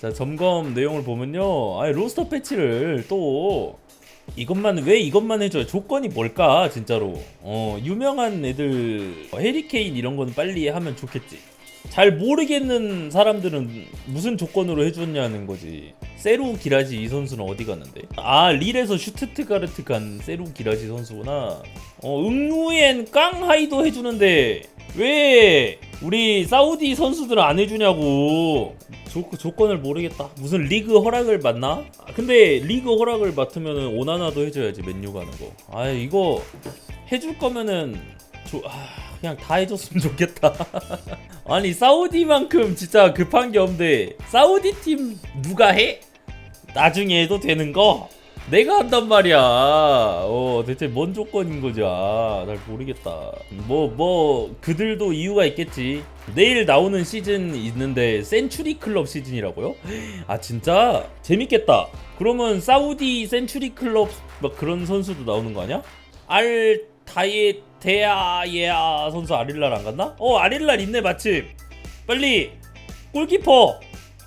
자 점검 내용을 보면요. 아니 로스터 패치를 또 이것만 왜 이것만 해줘요? 조건이 뭘까 진짜로? 어 유명한 애들 해리케인 이런 거는 빨리 하면 좋겠지. 잘 모르겠는 사람들은 무슨 조건으로 해줬냐는 거지. 세루 기라지 이 선수는 어디 갔는데? 아 릴에서 슈트트가르트 간 세루 기라지 선수구나. 어 응우엔 깡하이도 해주는데 왜 우리 사우디 선수들은 안 해주냐고. 조, 조건을 모르겠다. 무슨 리그 허락을 받나? 아, 근데 리그 허락을 맡으면은 오나나도 해줘야지 맨유 가는 거. 아 이거 해줄 거면은 조, 아, 그냥 다 해줬으면 좋겠다. 아니 사우디만큼 진짜 급한 게 없는데 사우디 팀 누가 해? 나중에 해도 되는 거? 내가 한단 말이야. 어, 대체 뭔 조건인 거지? 아, 잘 모르겠다. 뭐, 뭐, 그들도 이유가 있겠지. 내일 나오는 시즌 있는데, 센츄리 클럽 시즌이라고요? 아, 진짜? 재밌겠다. 그러면 사우디 센츄리 클럽 막 그런 선수도 나오는 거 아니야? 알, 다이, 데아, 예아 선수 아릴랄 안 갔나? 어, 아릴랄 있네, 마침. 빨리, 골키퍼!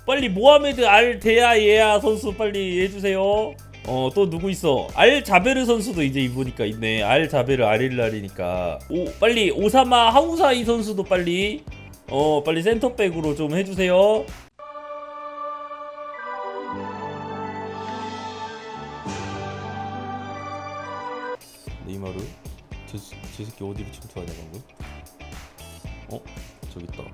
빨리 모하메드 알 데아 예아 선수 빨리 해주세요. 어 또 누구 있어? 알 자베르 선수도 이제 입으니까 있네. 알 자베르 아릴랄이니까. 오 빨리 오사마 하우사이 선수도 빨리 어 빨리 센터백으로 좀 해주세요. 네이마르 저, 저 새끼 어디로 침투하냐 방금? 어 저기 있다.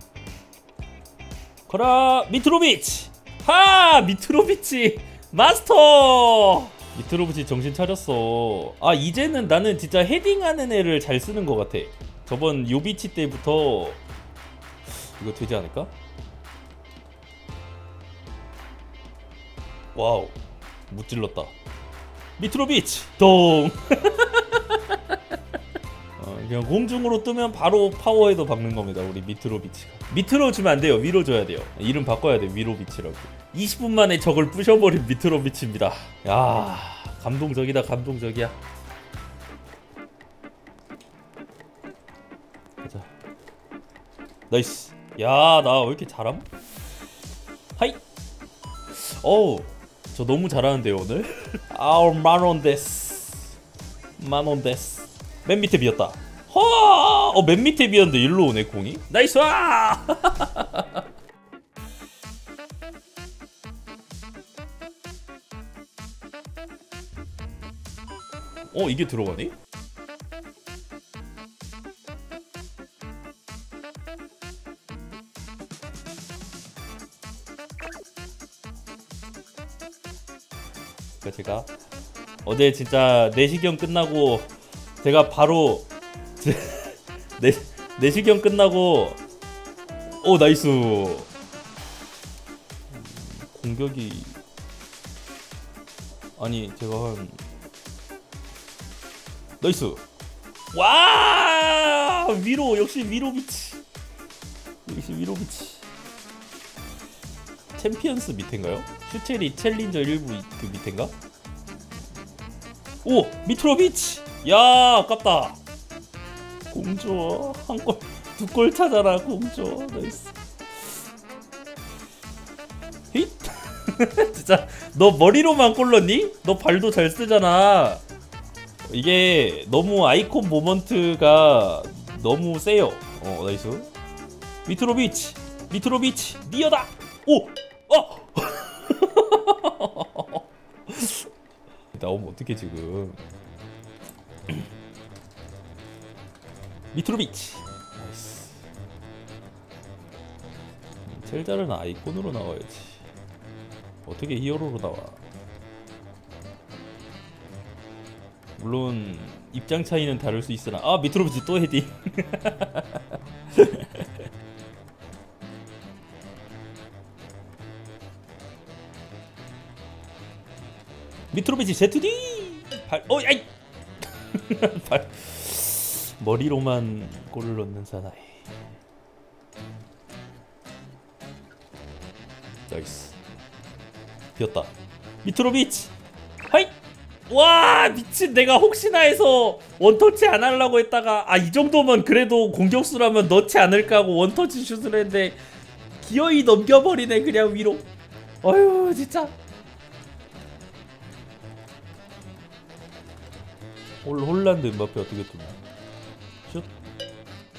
거라 미트로비치 하 미트로비치 마스터 미트로비치 정신 차렸어 아 이제는 나는 진짜 헤딩하는 애를 잘 쓰는 것 같아 저번 요비치 때부터 이거 되지 않을까? 와우 못 찔렀다 미트로비치 동 어, 그냥 공중으로 뜨면 바로 파워헤더 박는 겁니다. 우리 미트로비치가. 밑으로 주면 안 돼요. 위로 줘야 돼요. 이름 바꿔야 돼. 위로비치라고. 20분 만에 적을 부셔버린 미트로비치입니다. 야 감동적이다. 감동적이야. 가자. 나이스. 야 나 왜 이렇게 잘함? 하이. 어우 저 너무 잘하는데요 오늘. 아우 만원 데스. 만원 데스. 맨 밑에 비었다. 허! 어, 맨 밑에 비었는데 일로 오네, 공이. 나이스! 와! 어, 이게 들어가네? 그러니까 제가 어제 진짜 내시경 끝나고 제가 바로 내 내시경 끝나고 오 나이스 음, 공격이 아니 제가 한 나이스. 와 위로 역시 위로 비치. 역시 위로 비치. 챔피언스 밑인가요? 슈체리 챌린저 1부 그 밑인가? 오 미트로비치. 야 아깝다. 공주어 한골 두골 찾아라 공주어 나이스. 힛 진짜 너 머리로만 골 넣니? 너 발도 잘 쓰잖아 이게 너무 아이콘 모먼트가 너무 세요. 어 나이스. 미트로비치 미트로비치 니어다. 오! 어! 나오면 어떻게 지금. 미트로비치. 제일 잘하는 아이콘으로 나와야지. 어떻게 히어로로 나와 물론 입장 차이는 다를 수 있으나 아 미트로비치 또 헤딩 미트로비치 ZD 발, 어, 아이 발, 머리로만 골을 넣는 사나이. 나이스. 비었다. 미트로비치. 와 미친 내가 혹시나 해서 원터치 안 하려고 했다가 아 이 정도면 그래도 공격수라면 넣지 않을까 하고 원터치 슛을 했는데 기어이 넘겨버리네 그냥 위로 어휴 진짜 홀, 홀란드 음바페 어떻게 뚫나 슛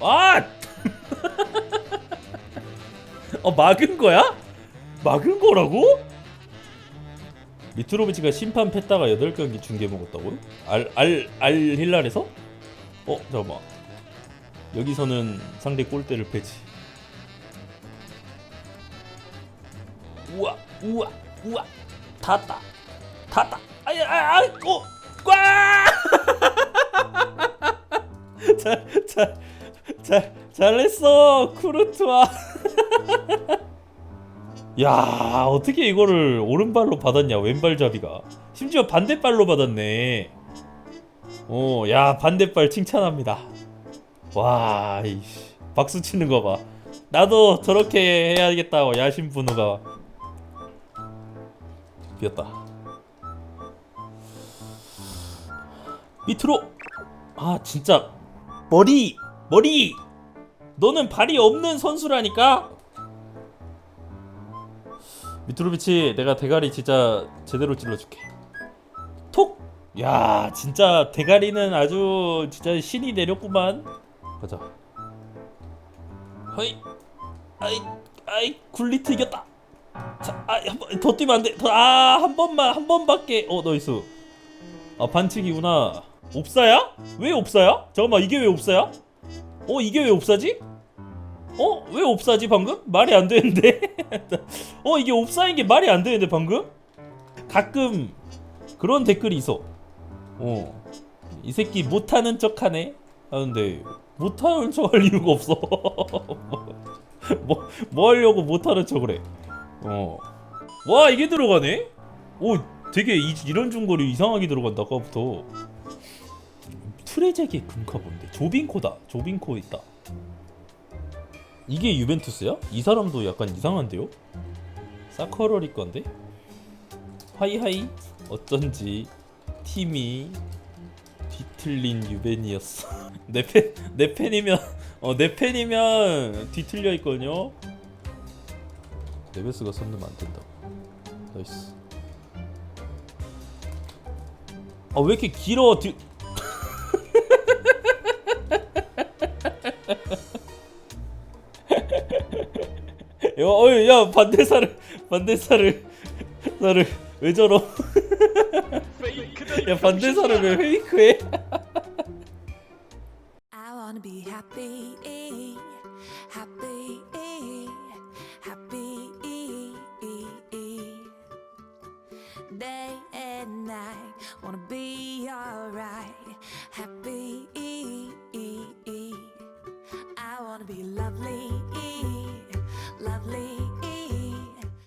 아! 어 막은 거야? 막은 거라고? 미트로비치가 심판 팼다가 8경기 중계 먹었다고요? 알, 알, 알 힐랄에서? 어 잠깐만 여기서는 상대 골대를 패지 우와 우와 우와 닿았다 닿았다 아야 아, 아, 어, 꽉! 잘, 잘, 잘, 잘했어 쿠르트와 야 어떻게 이거를 오른발로 받았냐 왼발잡이가. 심지어 반대발로 받았네. 어야 반대발 칭찬합니다. 와 이씨. 박수 치는 거봐. 나도 저렇게 해야겠다고 야심분우가 비었다. 밑으로. 아 진짜. 머리 머리. 너는 발이 없는 선수라니까 미트로비치 내가 대가리 진짜 제대로 찔러줄게 톡! 야 진짜 대가리는 아주 진짜 신이 내렸구만 가자 허이 아이 아이 굴리트 이겼다 자 아 한번 더 뛰면 안돼아한 번만 한 번밖에 어 너이스 아 반칙이구나 옵사야? 왜 옵사야? 잠깐만 이게 왜 옵사야? 어 이게 왜 옵사지? 어? 왜 옵사지 방금? 말이 안 되는데? 어 이게 옵사인 게 말이 안 되는데 방금? 가끔 그런 댓글이 있어 어 이 새끼 못하는 척하네 하는데 못하는 척할 이유가 없어 뭐, 뭐 하려고 못하는 척을 해 어 와 이게 들어가네? 오 되게 이, 이런 중거리 이상하게 들어간다 아까부터 트레제기 금카 뭔데 조빈코다 조빈코 있다 이게 유벤투스야? 이 사람도 약간 이상한데요? 사커러리 건데? 하이하이 어쩐지 팀이 뒤틀린 유벤이었어 내 팬, 내 팬이면 어, 내 팬이면 뒤틀려 있거든요 네베스가 손 넣으면 안 된다고 나이스 아왜 이렇게 길어 뒤... 야, 어이, 야 반대사를 반대사를 사를 왜 저러? 야 반대사를 왜 페이크해? I wanna be happy, happy, happy. Day and night, wanna be